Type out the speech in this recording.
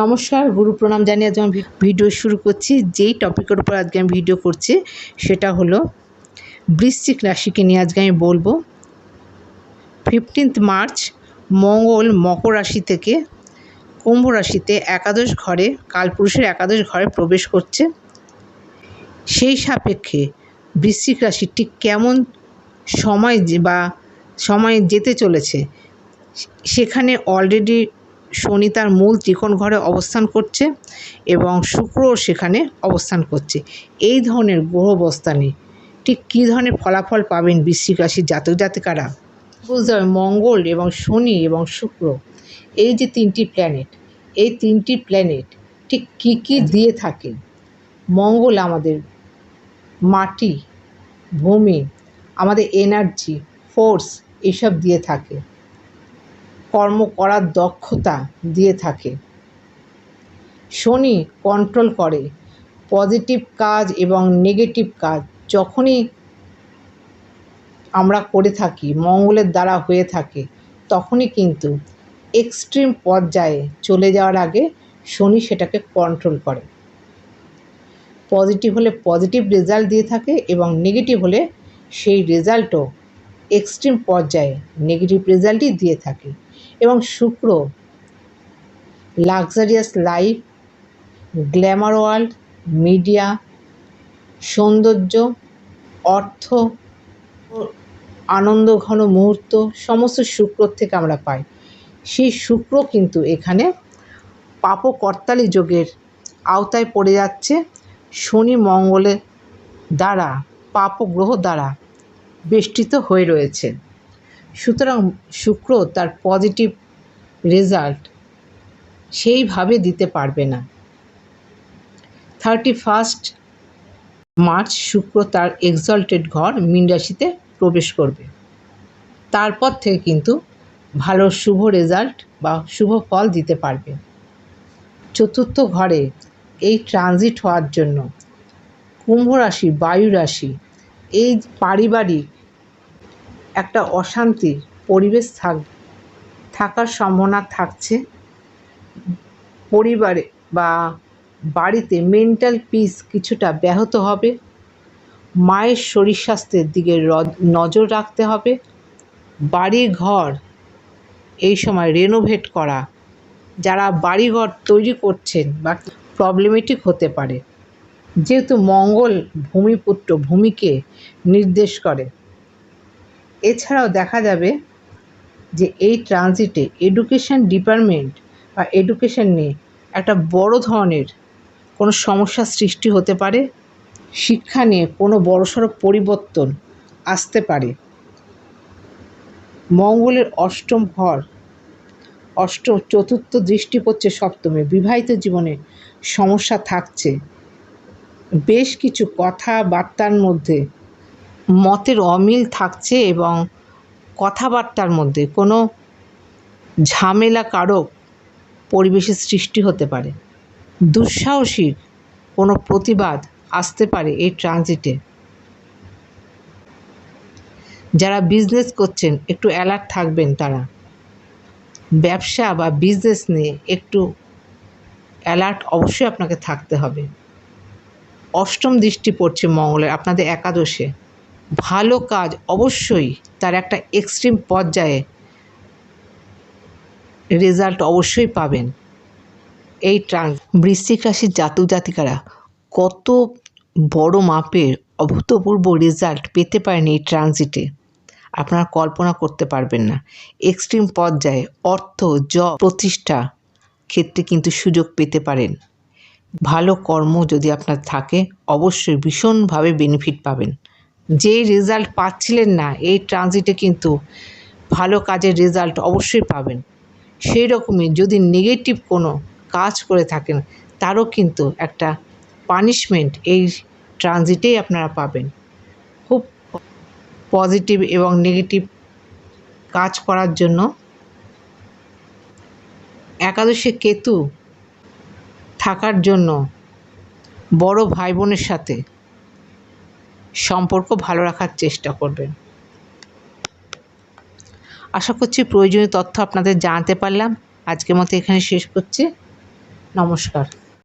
নমস্কার গুরু প্রণাম জানিয়ে আজ আমি ভিডিও শুরু করছি। যেই টপিকের উপর আজকে আমি ভিডিও করছি, সেটা হলো বৃশ্চিক রাশিকে নিয়ে আজকে আমি বলব। ফিফটিন্থ মার্চ, মঙ্গল মকর রাশি থেকে কুম্ভ রাশিতে একাদশ ঘরে, কালপুরুষের একাদশ ঘরে প্রবেশ করছে। সেই সাপেক্ষে বৃশ্চিক রাশি ঠিক কেমন সময় বা সময় যেতে চলেছে, সেখানে অলরেডি শনি তার মূল ত্রিকোণ ঘরে অবস্থান করছে এবং শুক্র সেখানে অবস্থান করছে। এই ধরনের গ্রহ অবস্থানে ঠিক কী ধরনের ফলাফল পাবেন বৃশ্চিক রাশির জাতক জাতিকারা? বুঝতে হবে, মঙ্গল এবং শনি এবং শুক্র, এই যে তিনটি প্ল্যানেট এই তিনটি প্ল্যানেট ঠিক কী কী দিয়ে থাকে? মঙ্গল আমাদের মাটি, ভূমি, আমাদের এনার্জি ফোর্স এসব দিয়ে থাকে। কর্ম করার দক্ষতা দিয়ে থাকে। শনি কন্ট্রোল করে পজিটিভ কাজ এবং নেগেটিভ কাজ যখনই আমরা করে থাকি, মঙ্গলের দ্বারা হয়ে থাকে, তখনই কিন্তু এক্সট্রিম পর্যায়ে চলে যাওয়ার আগে শনি সেটাকে কন্ট্রোল করে। পজিটিভ হলে পজিটিভ রেজাল্ট দিয়ে থাকে এবং নেগেটিভ হলে সেই রেজাল্টও এক্সট্রিম পর্যায়ে নেগেটিভ রেজাল্টই দিয়ে থাকে। এবং শুক্র luxurious life glamour world media সৌন্দর্য, অর্থ, আনন্দ, ঘন মুহূর্ত, সমস্ত শুক্রর থেকে আমরা পাই। সেই শুক্র কিন্তু এখানে পাপকর্তালি যোগের আওতায় পড়ে যাচ্ছে। শনি মঙ্গলের দ্বারা, পাপগ্রহ দ্বারা বেষ্টিত হয়ে রয়েছে। সুতরাং শুক্র তার পজিটিভ রেজাল্ট সেইভাবে দিতে পারবে না। থার্টি ফার্স্ট মার্চ শুক্র তার এক্সল্টেড ঘর মীন রাশিতে প্রবেশ করবে। তারপর থেকে কিন্তু ভালো শুভ রেজাল্ট বা শুভ ফল দিতে পারবে। চতুর্থ ঘরে এই ট্রানজিট হওয়ার জন্য কুম্ভ রাশি, বায়ু রাশি, এই পারিবারিক একটা অশান্তির পরিবেশ থাক, থাকার সম্ভাবনা থাকছে। পরিবারে বা বাড়িতে মেন্টাল পিস কিছুটা ব্যাহত হবে। মায়ের শরীর স্বাস্থ্যের দিকে নজর রাখতে হবে। বাড়ি ঘর এই সময় রেনোভেট করা, যারা বাড়িঘর তৈরি করছেন বা প্রবলেমেটিক হতে পারে। যেহেতু মঙ্গল ভূমিপুত্র ভূমিকে নির্দেশ করে এছাড়াও দেখা যাবে যে এই ট্রানজিটে এডুকেশন ডিপার্টমেন্ট বা এডুকেশন নিয়ে একটা বড় ধরনের কোনো সমস্যার সৃষ্টি হতে পারে, শিক্ষা নিয়ে কোনো বড়সড় পরিবর্তন আসতে পারে। মঙ্গলের অষ্টম ঘর অষ্টম, চতুর্থ দৃষ্টি পড়ছে সপ্তমে, বিবাহিত জীবনে সমস্যা থাকছে। বেশ কিছু কথাবার্তার মধ্যে মতের অমিল থাকছে এবং কথাবার্তার মধ্যে কোনো ঝামেলা কারক পরিবেশের সৃষ্টি হতে পারে। দুঃসাহসিক কোনো প্রতিবাদ আসতে পারে এই ট্রানজিটে। যারা বিজনেস করছেন, একটু অ্যালার্ট থাকবেন তারা। ব্যবসা বা বিজনেস নিয়ে একটু অ্যালার্ট অবশ্যই আপনাকে থাকতে হবে। অষ্টম দৃষ্টি পড়ছে মঙ্গলের, আপনাদের একাদশে। ভালো কাজ অবশ্যই তার একটা এক্সট্রিম পর্যায়ে রেজাল্ট অবশ্যই পাবেন। এই ট্রান বৃশ্চিক রাশির জাতক জাতিকারা কত বড় মাপের অভূতপূর্ব রেজাল্ট পেতে পারেন এই ট্রানজিটে আপনারা কল্পনা করতে পারবেন না। এক্সট্রিম পর্যায়ে অর্থ জব প্রতিষ্ঠা ক্ষেত্রে কিন্তু সুযোগ পেতে পারেন। ভালো কর্ম যদি আপনার থাকে, অবশ্যই ভীষণভাবে বেনিফিট পাবেন। যে রেজাল্ট পাচ্ছিলেন না, এই ট্রানজিটে কিন্তু ভালো কাজের রেজাল্ট অবশ্যই পাবেন। সেই রকমই যদি নেগেটিভ কোনো কাজ করে থাকেন, তারও কিন্তু একটা পানিশমেন্ট এই ট্রানজিটেই আপনারা পাবেন। খুব পজিটিভ এবং নেগেটিভ কাজ করার জন্য একাদশে কেতু থাকার জন্য বড় ভাই বোনের সাথে সম্পর্ক ভালো রাখার চেষ্টা করবেন। আশা করছি প্রয়োজনীয় তথ্য আপনাদের জানাতে পারলাম। আজকের মতো এখানে শেষ করছি। নমস্কার।